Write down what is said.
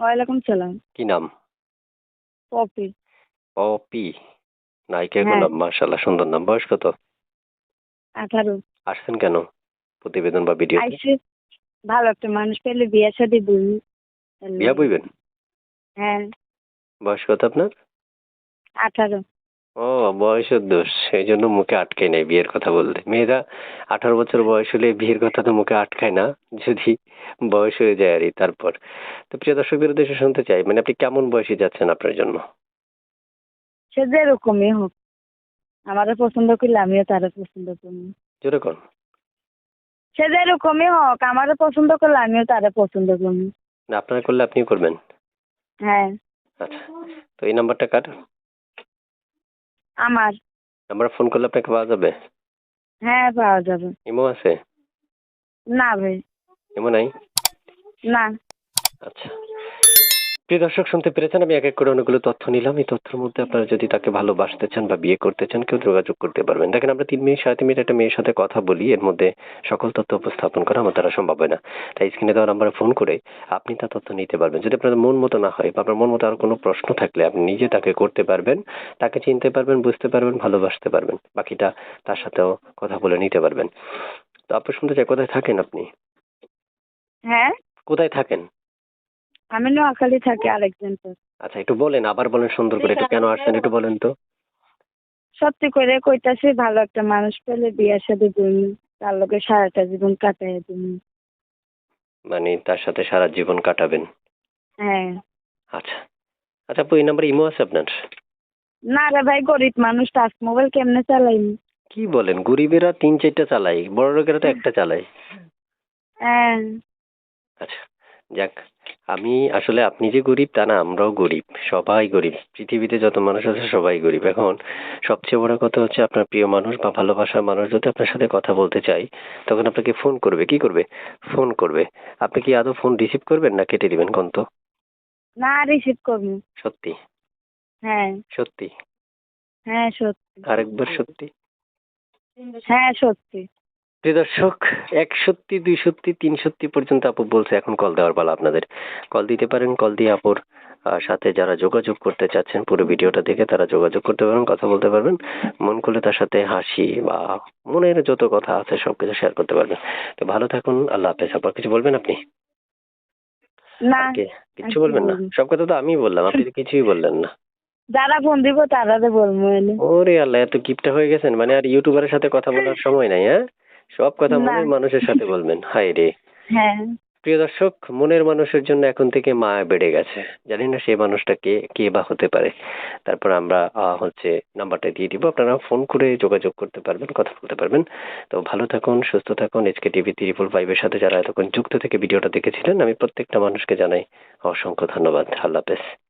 ওয়ালাইকুম সালাম। কি নাম? পপি। পপি। নায়িকা হ্যাঁ। গোলাম মার্শাল্লাহ সুন্দর নাম। বয়স কত? আঠারো। আসছেন কেন প্রতিবেদন বা ভিডিও আইসে ভালো একটা মানুষ পেলে বিয়ে শাদি বলি বিয়া বইবেন? হ্যাঁ। বয়স কত আপনার? আঠারো। ও বয়সের দোষ সেই জন্য মুখে আটকে নেই বিয়ের কথা বলতে। মেয়েরা আঠারো বছর বয়স হলে বিয়ের কথা তো মুখে আটকায় না যদি বয়স হয়ে যায় আর তারপর। তো প্রিয় দর্শকদের উদ্দেশ্যে শুনতে চাই মানে আপনি কেমন বয়সে যাচ্ছেন আপনার জন্য? সে যেরকমই হোক। আমারও পছন্দ করলে আমিও তারা পছন্দ করব জোরে কোন। সে যেরকমই হোক আমারও পছন্দ করলে আমিও তারা পছন্দ করব না আপনারা করলে আপনিও করবেন? হ্যাঁ। আচ্ছা। তো এই নাম্বারটা কার? আমার। আমরা ফোন করলে আপনাকে পাওয়া যাবে? হ্যাঁ পাওয়া যাবে। ইমো আছে? না ভাই। ইমো নাই? না। আচ্ছা। প্রিয় দর্শক শুনতে পেরেছেন আমি এক এক করে অনেকগুলো তথ্য নিলাম। এই তথ্যের মধ্যে আপনারা যদি তাকে ভালোবাসতে চান বা বিয়ে করতে চান কেউ যোগাযোগ করতে পারবেন। দেখেন আমরা তিন মিনিট সাড়ে তিন মিনিট একটা মেয়ের সাথে কথা বলি এর মধ্যে সকল তথ্য উপস্থাপন করা আমার দ্বারা সম্ভব হয় না। তাই স্ক্রিনে দেওয়া নাম্বারে ফোন করে আপনি তার তথ্য নিতে পারবেন। যদি আপনার মন মতো না হয় বা আপনার মন মতো আর কোনো প্রশ্ন থাকলে আপনি নিজে তাকে করতে পারবেন তাকে চিনতে পারবেন বুঝতে পারবেন ভালোবাসতে পারবেন। বাকিটা তার সাথেও কথা বলে নিতে পারবেন। তো আপনি শুনতে চাই কোথায় থাকেন আপনি? হ্যাঁ? কোথায় থাকেন? আমি নোয়াখালী থাকি আরেকজন তো আচ্ছা একটু বলেন আবার বলেন সুন্দর করে একটু কেন আসছেন একটু বলেন তো। সত্যি করে কইতাছি ভালো একটা মানুষ পেলে বিয়ে শাদি বলি তার লোকে সারাটা জীবন কাটাই তুমি মানে তার সাথে সারা জীবন কাটাবেন। হ্যাঁ। আচ্ছা। আচ্ছা আপু এই নাম্বারে ইমো আছে আপনার? না রে ভাই গরিব মানুষ টাচ মোবাইল কেমনে চালাইনি কি বলেন গরিবেরা তিন চারটা চালায় বড় লোকেরা তো একটা চালায়। হ্যাঁ। আচ্ছা যাক। আমি আসলে আপনি যে গরিব তা না আমরাও গরিব সবাই গরিব। পৃথিবীতে যত মানুষ আছে সবাই গরিব। এখন সবচেয়ে বড় কথা হচ্ছে আপনার প্রিয় মানুষ বা ভালোবাসার মানুষ যদি আপনার সাথে কথা বলতে চাই তখন আপনাকে ফোন করবে। কি করবে? ফোন করবে। আপনি কি আদৌ ফোন রিসিভ করবেন না কেটে দিবেন কোন তো না রিসিভ করব সত্যি? হ্যাঁ। সত্যি? হ্যাঁ সত্যি। আরেকবার সত্যি? হ্যাঁ সত্যি। প্রিয় দর্শক এক সত্যি দুই সত্যি তিন সত্যি পর্যন্ত আপু বলছে এখন কল দেওয়ার পালা আপনাদের। কল দিতে পারেন কল দিয়ে আপুর সাথে যারা যোগাযোগ করতে চাচ্ছেন পুরো ভিডিওটা দেখে তারা যোগাযোগ করতে পারবেন কথা বলতে পারবেন। মন করলে তার সাথে হাসি বা মনের যত কথা আছে সবকিছু শেয়ার করতে পারবেন। তো ভালো থাকুন আল্লাহ হাফেজ। আবার কিছু বলবেন আপনি? না। কিচ্ছু বলবেন না? সব কথা তো আমি বললাম আপনি কিছুই বললেন না। যারা ফোন দিব তারা বলব ওরে আল্লাহ এত কিপটা হয়ে গেছেন। মানে আর ইউটিউবারের সাথে কথা বলার সময় নাই হ্যাঁ? সব কথা। মনের মানুষের সাথে বলবেন। হায় রে। হ্যাঁ। প্রিয় দর্শক মনের মানুষের জন্য এখন থেকে মায়া বেড়ে গেছে। জানি না সেই মানুষটা কে কে বা হতে পারে। তারপর আমরা হচ্ছে নাম্বারটা দিয়ে দিব। আপনারা ফোন করে যোগাযোগ করতে পারবেন কথা বলতে পারবেন। তো ভালো থাকুন সুস্থ থাকুন। এসকে টিভি ত্রিপুল ফাইভের সাথে যারা এতক্ষণ যুক্ত থেকে ভিডিওটা দেখেছিলেন আমি প্রত্যেকটা মানুষকে জানাই অসংখ্য ধন্যবাদ। আল্লাহ হাফেজ।